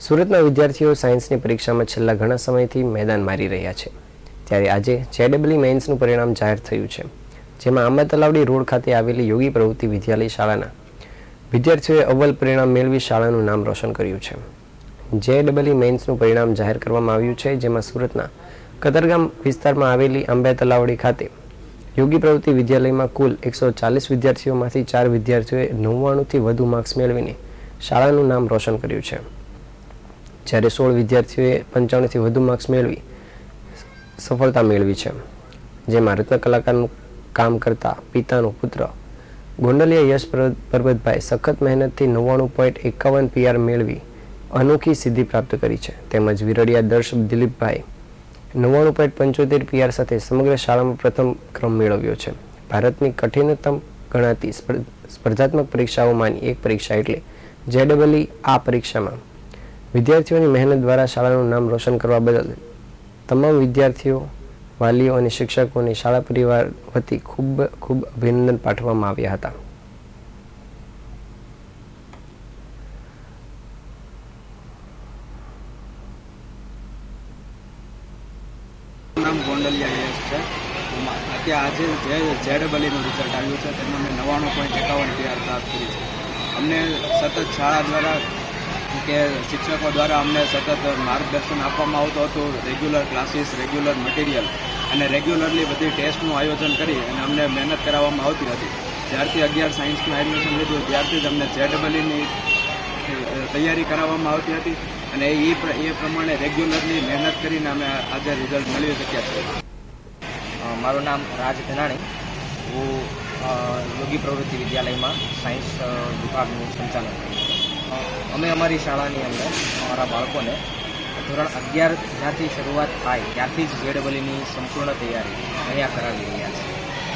સુરતના વિદ્યાર્થીઓ સાયન્સની પરીક્ષામાં છેલ્લા ઘણા સમયથી મેદાન મારી રહ્યા છે. ત્યારે આજે જેડબલી મેન્સનું પરિણામ જાહેર થયું છે. જેમાં આંબા તલાવડી રોડ ખાતે આવેલી યોગી પ્રવૃત્તિ વિદ્યાલય શાળાના વિદ્યાર્થીઓએ અવ્વલ પરિણામ મેળવી શાળાનું નામ રોશન કર્યું છે. જે જેડબલી મેન્સનું પરિણામ જાહેર કરવામાં આવ્યું છે, જેમાં સુરતના કતરગામ વિસ્તારમાં આવેલી આંબે તલાવડી ખાતે યોગી પ્રવૃત્તિ વિદ્યાલયમાં કુલ એકસો ચાલીસ વિદ્યાર્થીઓમાંથી ચાર વિદ્યાર્થીઓએ નવ્વાણુંથી વધુ માર્ક્સ મેળવીને શાળાનું નામ રોશન કર્યું છે. જ્યારે સોળ વિદ્યાર્થીઓએ પંચાણુંથી વધુ માર્ક્સ મેળવી, સફળતા મેળવી છે. જેમાં રત્ન કલાકારનું કામ કરતા પિતાનો પુત્ર, ગોંડલિયા યશ પર- પરબતભાઈ સખત મહેનતથી નવ્વાણું પોઈન્ટ એકાવન પીઆર મેળવી અનોખી સિદ્ધિ પ્રાપ્ત કરી છે. તેમજ વિરડિયા દર્શ દિલીપભાઈ નવ્વાણું પોઈન્ટ પંચોતેર પીઆર સાથે સમગ્ર શાળામાં પ્રથમ ક્રમ મેળવ્યો છે. ભારતની કઠિનતમ ગણાતી સ્પર્ધાત્મક પરીક્ષાઓમાંની એક પરીક્ષા એટલે જેડબલઈ આ પરીક્ષામાં વિદ્યાર્થીઓની મહેનત દ્વારા શાળાનું નામ રોશન કરવા બદલ તમામ વિદ્યાર્થીઓ, વાલીઓ અને શિક્ષકોને શાળા પરિવાર વતી ખૂબ ખૂબ અભિનંદન પાઠવવામાં આવ્યા હતા. આજે જે જેડબલીનું રિઝલ્ટ આવ્યું છે, તેમાં મેં નવ્વાણું પોઈન્ટ એકાવન ટીઆર પ્રાપ્ત કરી છે. અમને સતત શાળા દ્વારા કે શિક્ષકો દ્વારા અમને સતત માર્ગદર્શન આપવામાં આવતું હતું રેગ્યુલર ક્લાસીસ રેગ્યુલર મટીરિયલ અને રેગ્યુલરલી બધી ટેસ્ટનું આયોજન કરી અને અમને મહેનત કરાવવામાં આવતી હતી. જ્યારથી અગિયાર સાયન્સમાં એડમિશન લીધું, ત્યારથી જ અમને જેડબલીની તૈયારી કરાવવામાં આવતી હતી અને એ એ પ્રમાણે રેગ્યુલરલી મહેનત કરીને અમે આજે રિઝલ્ટ મેળવી શક્યા છીએ. મારું નામ રાજ ધનાણી. હું યોગી પ્રવૃત્તિ વિદ્યાલયમાં સાયન્સ વિભાગનું સંચાલન કરું છું અમે અમારી શાળાની અંદર, અમારા બાળકોને ધોરણ અગિયાર જ્યાંથી શરૂઆત થાય, ત્યારથી જ જેડબલીની સંપૂર્ણ તૈયારી અહીંયા કરાવી રહ્યા છીએ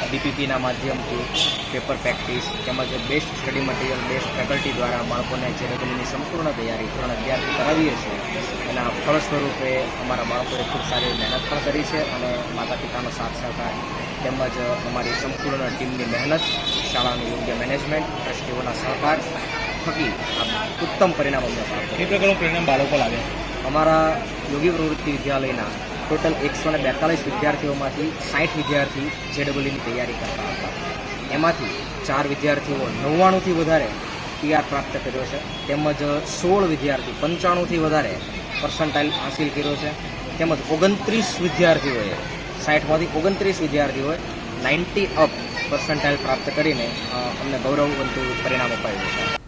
ડીપીપીના માધ્યમથી પેપર પ્રેક્ટિસ તેમજ best study material, best faculty દ્વારા બાળકોને જેડબલીની સંપૂર્ણ તૈયારી ધોરણ અગિયારથી કરાવીએ છીએ. એના ફળ સ્વરૂપે અમારા બાળકોએ ખૂબ સારી મહેનત પણ કરી છે અને માતા પિતાનો સાથ સહકાર તેમજ અમારી સંપૂર્ણ ટીમની મહેનત, શાળાનું યોગ્ય મેનેજમેન્ટ, ટ્રસ્ટીઓના સહકાર થકી ઉત્તમ પરિણામ અમને એ પ્રકારનું પરિણામ બાળકો લાગે? અમારા યોગી પ્રવૃત્તિ વિદ્યાલયના ટોટલ એકસો ને બેતાલીસ વિદ્યાર્થીઓમાંથી સાઠ વિદ્યાર્થી જેડબલની તૈયારી કરતા હતા. એમાંથી ચાર વિદ્યાર્થીઓ નવ્વાણુંથી વધારે પીઆર પ્રાપ્ત કર્યો છે. તેમજ સોળ વિદ્યાર્થી પંચાણુંથી વધારે પર્સન્ટાઇલ હાંસિલ કર્યો છે. તેમજ ઓગણત્રીસ વિદ્યાર્થીઓએ સાઠમાંથી ઓગણત્રીસ વિદ્યાર્થીઓએ નાઇન્ટી અપ પર્સન્ટાઇલ પ્રાપ્ત કરીને અમને ગૌરવવંતું પરિણામ અપાયું છે.